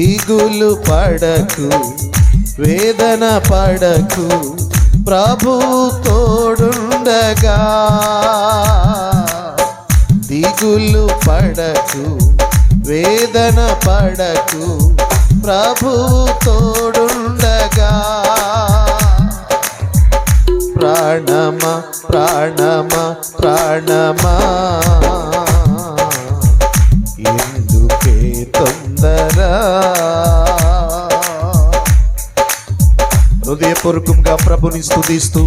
దిగులు పడకు వేదన పడకు ప్రభు తోడుండగా. దిగులు పడకు వేదన పడకు ప్రభు తోడుండగా. ప్రాణమా ప్రాణమా ప్రాణమా. ప్రభుని స్థుతిస్తూ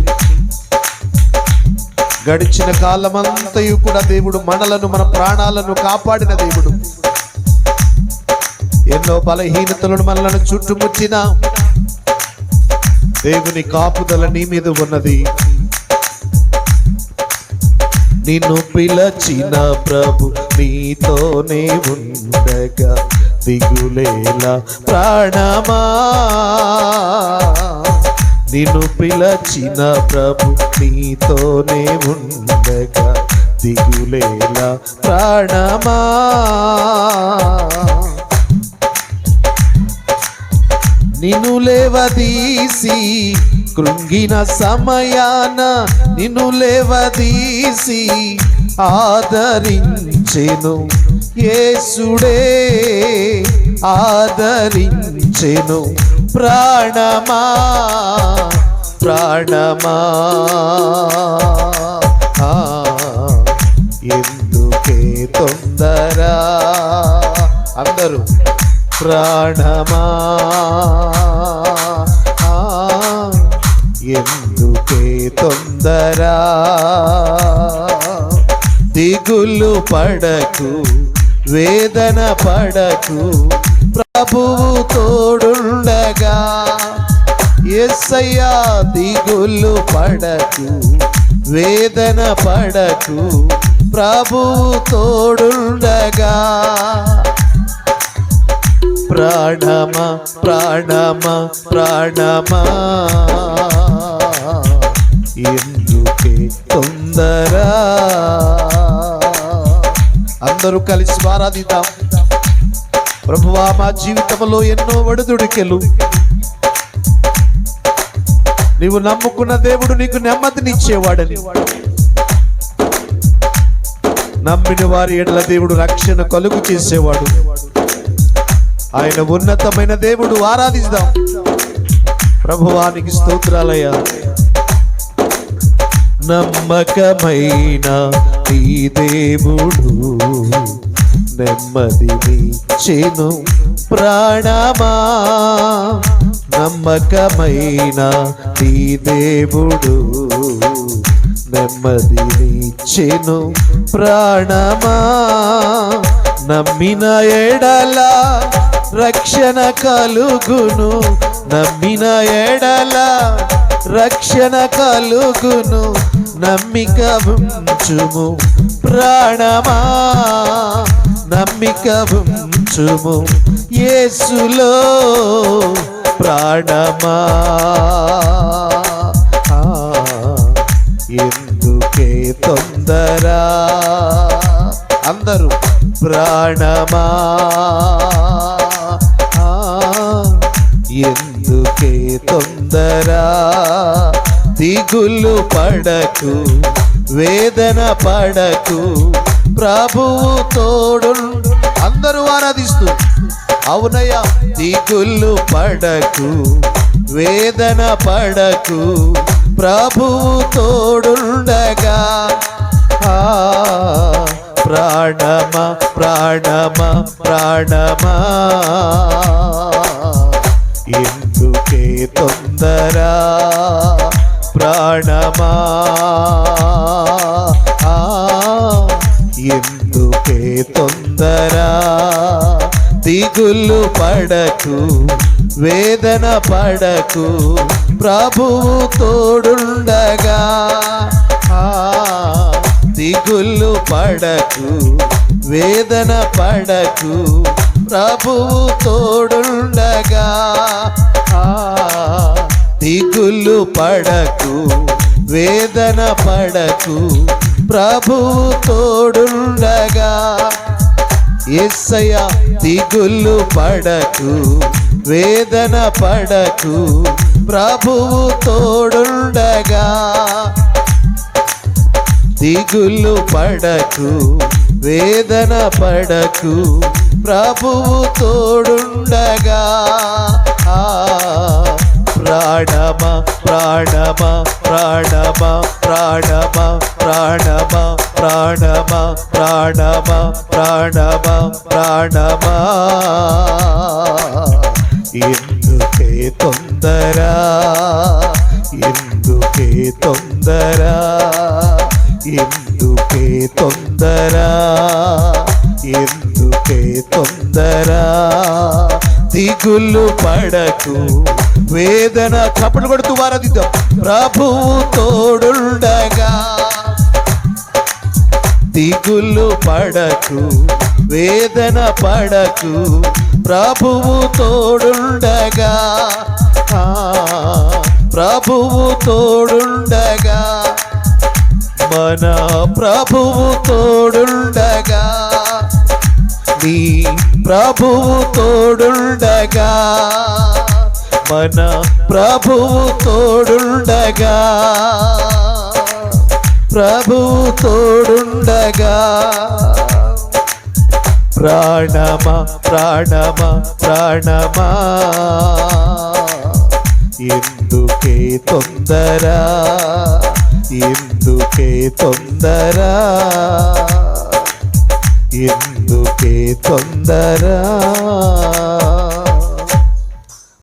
గడిచిన కాలమంతయు కూడా దేవుడు మనలను మన ప్రాణాలను కాపాడిన దేవుడు. ఎన్నో బలహీనతలను మనలను చుట్టుముట్టిన దేవుని కాపుదల నీ మీద ఉన్నది. నిన్ను పిలచిన ప్రభు నీతోనే ఉండగా దిగులేలా ప్రాణమా నిన్ను పిలచిన ప్రభు నీతోనే ఉండగా దిగులేలా ప్రాణమా. నిన్ను లేవదీసి కృంగిన సమయాన నిన్ను లేవదీసి ఆదరించెను యేసుడే ఆదరించెను ప్రాణమా ప్రాణమా. ఎందుకే తొందరా? అందరూ ప్రాణమా. ఎందుకే తొందరా? దిగులు పడకు వేదన పడకు ప్రభువు తోడు ఉండగా ఎస్సయ్యా దిగులు పడకు వేదన పడకు ప్రభువు తోడుండగా. ప్రాణమ ప్రాణమ ప్రాణమా. ఎందుకే తొందర? అందరూ కలిసి ఆరాధిద్దాం. ప్రభువా మా జీవితంలో ఎన్నో వడుదుడికెలు నీవు నమ్ముకున్న దేవుడు నీకు నెమ్మదినిచ్చేవాడని. నమ్మిన వారి ఎడల దేవుడు రక్షణ కలుగు చేసేవాడు. ఆయన ఉన్నతమైన దేవుడు ఆరాధిస్తాం ప్రభువానికి స్తోత్రాలయ్యా. నమ్మకమైన ఈ దేవుడు. నెమ్మదినిచ్చెను ప్రాణమా? నమ్మకమైన నీ దేవుడు నెమ్మదినిచ్చెను ప్రాణమా? నమ్మిన ఎడల రక్షణ కలుగును నమ్మిన ఎడల రక్షణ కలుగును నమ్మిక ఉంచుము ప్రాణమా? నమ్మిక ఉంచుము యేసులో ప్రాణమా. ఎందుకే తొందర? అందరూ ప్రాణమా. ఆ, ఎందుకే తొందర? దిగులు పడకు వేదన పడకు ప్రభువు తోడు అందరూ ఆరాధిస్తూ అవునయ్యా దిగులు పడకు వేదన పడకు ప్రభువు తోడుండగా. ప్రాణమ ప్రాణమ ప్రాణమా. ఎందుకే తొందర ప్రాణమా. ఆ, ఎందుకే తొందర? దిగులు పడకు వేదన పడకు ప్రభువు తోడుండగా. ఆ, దిగులు పడకు వేదన పడకు ప్రభువు తోడుండగా. ఆ, దిగులు పడకు వేదన పడకు ప్రభు తోడుండగా ఎస్సయ దిగులు పడకు వేదన పడకు ప్రభువు తోడుండగా దిగులు పడకు వేదన పడకు ప్రభువు తోడుండగా ఆ, ప్రాణమా ప్రాణమా ప్రాణమా ప్రాణమా ప్రాణమా ప్రాణమా ప్రాణమా ప్రాణమా ప్రాణమా. ఎందుకే తొందరా? ఎందుకే తొందరా? ఎందుకే తొందరా? ఎందుకే తొందరా? దిగులు పడకు. వేదన చప్పట్లు కొడుతూ వారదిద్దాం ప్రభు తోడుండగా. దిగులు పడకు వేదన పడకు ప్రభువు తోడుండగా. ప్రభువు తోడుండగా. మన ప్రభువు తోడుండగా. నీ ప్రభువు తోడుండగా. మన ప్రభువు తోడుండగా. ప్రభువు తోడుండగా. ప్రాణమా ప్రాణమా ప్రాణమా. ఎందుకే తొందర ఎందుకే తొందర. ఎందుకే తొందరా.